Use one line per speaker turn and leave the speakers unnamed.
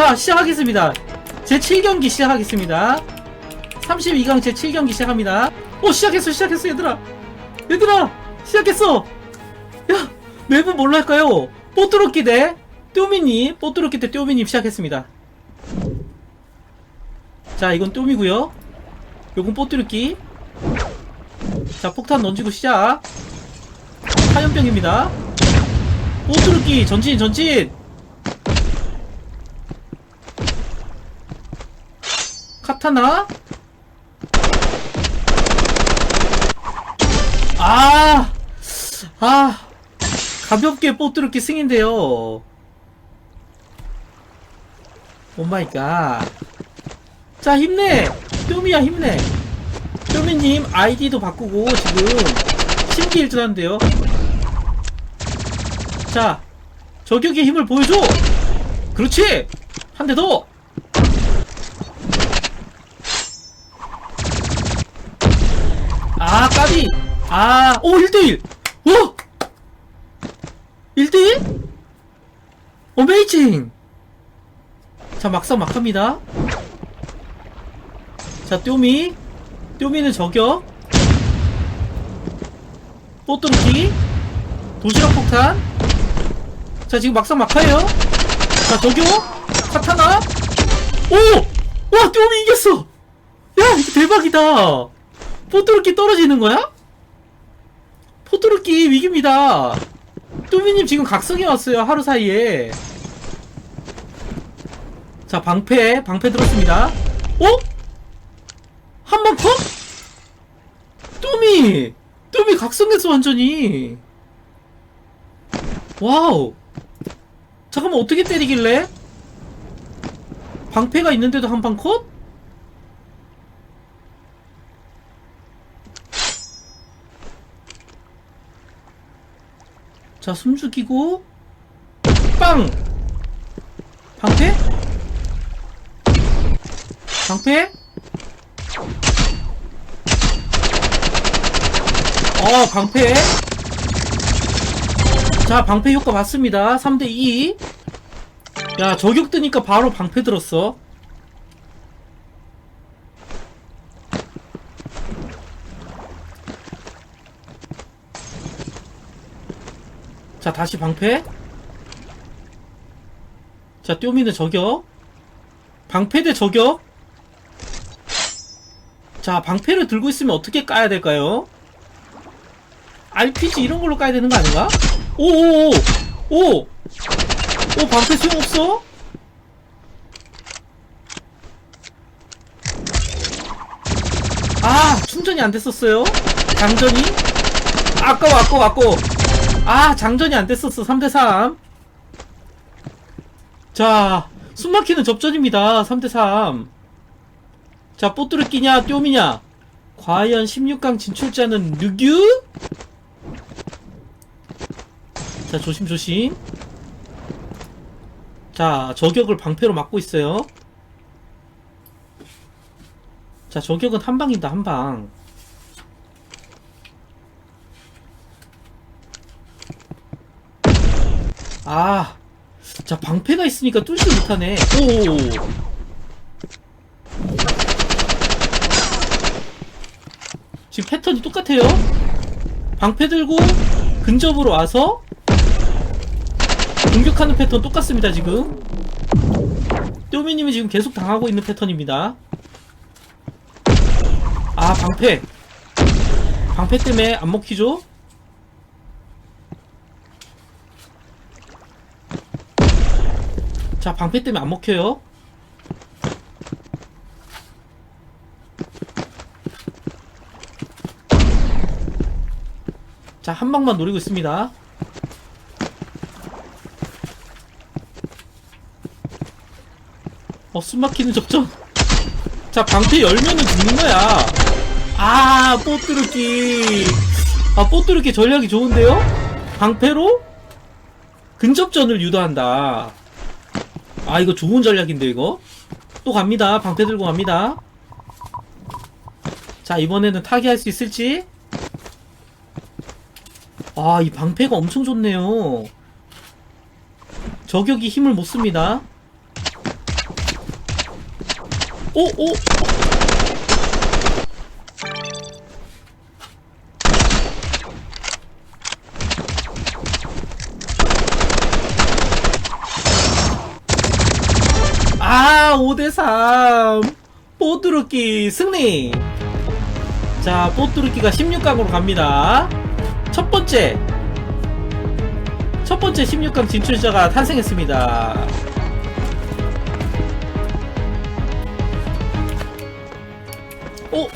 자, 시작하겠습니다. 제 7경기 시작하겠습니다. 32강 제 7경기 시작합니다. 오, 시작했어, 시작했어, 얘들아. 얘들아, 시작했어. 야, 맵은 뭘로 할까요? 뽀뚜루끼 대 뚠미님, 뽀뚜루끼 대 뚠미님 시작했습니다. 자, 이건 뚠이고요. 요건 뽀뚜루끼. 자, 폭탄 던지고 시작. 화염병입니다. 뽀뚜루끼 전진, 전진. 카타나? 아, 아, 가볍게 뽀뚜루끼 승인데요. 오마이갓. 자, 힘내! 뚠이야, 힘내! 뚠이님 아이디도 바꾸고 지금 심기일전한데요. 자, 저격의 힘을 보여줘! 그렇지! 한 대 더! 아, 까비! 아, 오, 1대1! 오! 1대1? 어메이징! 자, 막상 막합니다. 자, 뚠미. 뚠미는 저격. 뽀뚜루기. 도시락 폭탄. 자, 지금 막상 막하예요. 자, 저격. 카타나. 오! 와, 뚠미 이겼어! 야, 이거 대박이다! 포토르키 떨어지는 거야? 포토르키 위기입니다. 뚜미님 지금 각성해 왔어요. 하루 사이에. 자, 방패, 방패 들었습니다. 어? 한방 컷? 뚜미! 뚜미 각성했어, 완전히. 와우. 잠깐만, 어떻게 때리길래? 방패가 있는데도 한 방 컷? 자, 숨 죽이고, 빵! 방패? 방패? 어, 방패. 자, 방패 효과 봤습니다. 3대2. 야, 저격 뜨니까 바로 방패 들었어. 자, 다시 방패. 자, 뚠미는 저격. 방패 대 저격. 자, 방패를 들고 있으면 어떻게 까야 될까요? RPG 이런 걸로 까야 되는 거 아닌가? 오오오! 오! 오, 방패 소용없어? 아, 충전이 안 됐었어요? 장전이? 아까워, 아까워, 아까워. 아, 장전이 안 됐었어. 3대3. 자, 숨막히는 접전입니다. 3대3. 자, 뽀뚜르끼냐, 뚠이냐. 과연 16강 진출자는 누구? 자, 조심조심. 자, 저격을 방패로 막고 있어요. 자, 저격은 한 방이다, 한 방. 아, 자 방패가 있으니까 뚫지 못하네. 오. 지금 패턴이 똑같아요. 방패 들고 근접으로 와서 공격하는 패턴 똑같습니다 지금. 뚠미님이 지금 계속 당하고 있는 패턴입니다. 아 방패. 방패 때문에 안 먹히죠? 자, 방패 때문에 안 먹혀요. 자, 한 방만 노리고 있습니다. 어, 숨 막히는 접점. 자, 방패 열면은 죽는 거야. 아, 뽀뚜르기. 아, 뽀뚜르기 전략이 좋은데요? 방패로 근접전을 유도한다. 아 이거 좋은 전략인데 이거? 또 갑니다. 방패 들고 갑니다. 자 이번에는 타기할 수 있을지? 아 이 방패가 엄청 좋네요. 저격이 힘을 못씁니다. 오오. 아, 5대3. 뽀뚜루끼 승리. 자, 뽀뚜루끼가 16강으로 갑니다. 첫 번째. 첫 번째 16강 진출자가 탄생했습니다. 오!